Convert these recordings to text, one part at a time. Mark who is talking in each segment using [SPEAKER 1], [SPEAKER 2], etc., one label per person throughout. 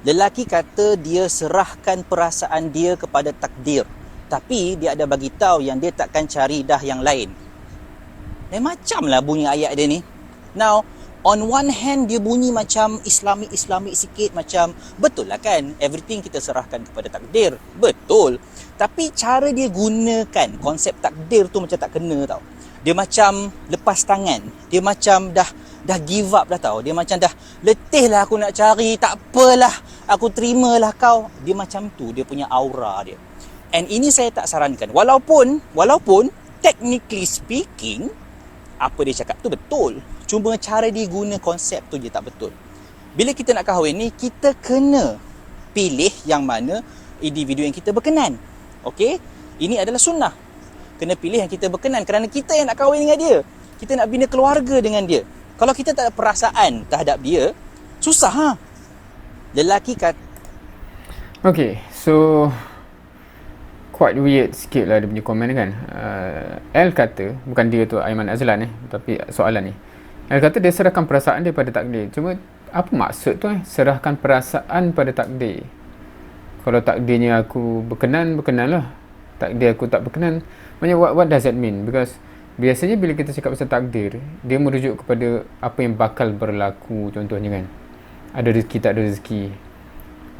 [SPEAKER 1] Lelaki kata dia serahkan perasaan dia kepada takdir. Tapi dia ada bagi tahu yang dia takkan cari dah yang lain. Eh macam lah bunyi ayat dia ni. Now, on one hand dia bunyi macam islami-islami sikit macam betul lah kan everything kita serahkan kepada takdir. Betul. Tapi cara dia gunakan konsep takdir tu macam tak kena tau. Dia macam lepas tangan. Dia macam dah dah give up dah tau. Dia macam dah letih lah aku nak cari. Tak apalah. Aku terimalah kau. Dia macam tu. Dia punya aura dia. And ini saya tak sarankan. Walaupun, walaupun technically speaking, apa dia cakap tu betul. Cuma cara dia guna konsep tu je tak betul. Bila kita nak kahwin ni, kita kena pilih yang mana individu yang kita berkenan. Okey? Ini adalah sunnah. Kena pilih yang kita berkenan kerana kita yang nak kahwin dengan dia. Kita nak bina keluarga dengan dia. Kalau kita tak ada perasaan terhadap dia, susah ha. Lelaki kat
[SPEAKER 2] Okay, so quite weird sikit lah dia punya komen ni kan. Uh, L kata, bukan dia tu Aiman Azlan eh, tapi soalan ni. L kata dia serahkan perasaan dia pada takdir. Cuma apa maksud tu eh? Serahkan perasaan pada takdir kalau takdirnya aku berkenan berkenan lah takdir aku tak berkenan maksudnya what, what does that mean because biasanya bila kita cakap pasal takdir dia merujuk kepada apa yang bakal berlaku contohnya kan ada rezeki tak ada rezeki.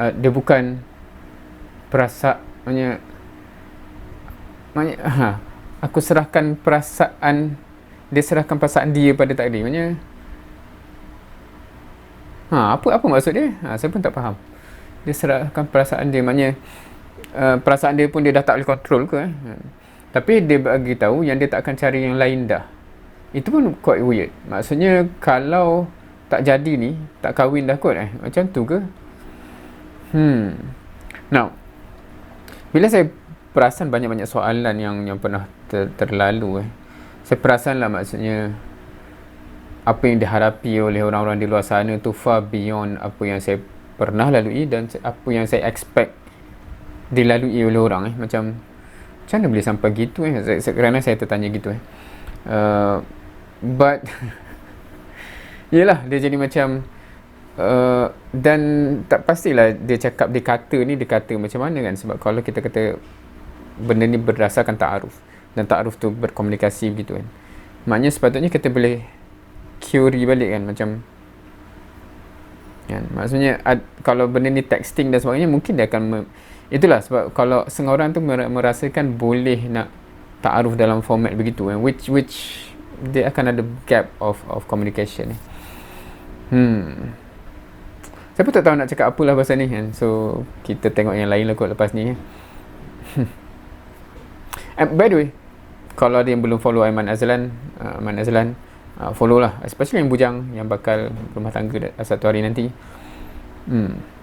[SPEAKER 2] Uh, dia bukan perasa maksudnya maksudnya ha, aku serahkan perasaan dia serahkan perasaan dia pada takdir maksudnya ha, apa apa maksud dia? Ha, saya pun tak faham. Dia serahkan perasaan dia maknanya uh, perasaan dia pun dia dah tak boleh kontrol ke eh? tapi dia bagi tahu yang dia tak akan cari yang lain dah. Itu pun quite weird. Maksudnya kalau tak jadi ni tak kahwin dah kot eh. Macam tu ke? Hmm. Now bila saya perasan banyak-banyak soalan yang yang pernah ter, terlalu eh. Saya perasan lah maksudnya apa yang dihadapi oleh orang-orang di luar sana tu far beyond apa yang saya pernah lalui dan apa yang saya expect dilalui oleh orang eh. Macam macam mana boleh sampai gitu eh? Kerana saya tertanya gitu eh. Uh, but yelah dia jadi macam uh, dan tak pastilah dia cakap dia kata ni dia kata macam mana kan? Sebab kalau kita kata benda ni berdasarkan ta'aruf dan ta'aruf tu berkomunikasi begitu kan? Maknanya sepatutnya kita boleh query balik kan? Macam kan? Maksudnya ad, kalau benda ni texting dan sebagainya mungkin dia akan me, itulah sebab kalau setengah orang tu merasakan boleh nak taaruf dalam format begitu kan? Which which dia akan ada gap of of communication ni hmm. Saya pun tak tahu nak cakap apalah pasal ni kan? So kita tengok yang lain lah kot lepas ni. And by the way kalau ada yang belum follow Aiman Azlan uh, Aiman Azlan uh, follow lah. Especially yang bujang yang bakal rumah tangga satu hari nanti. Hmm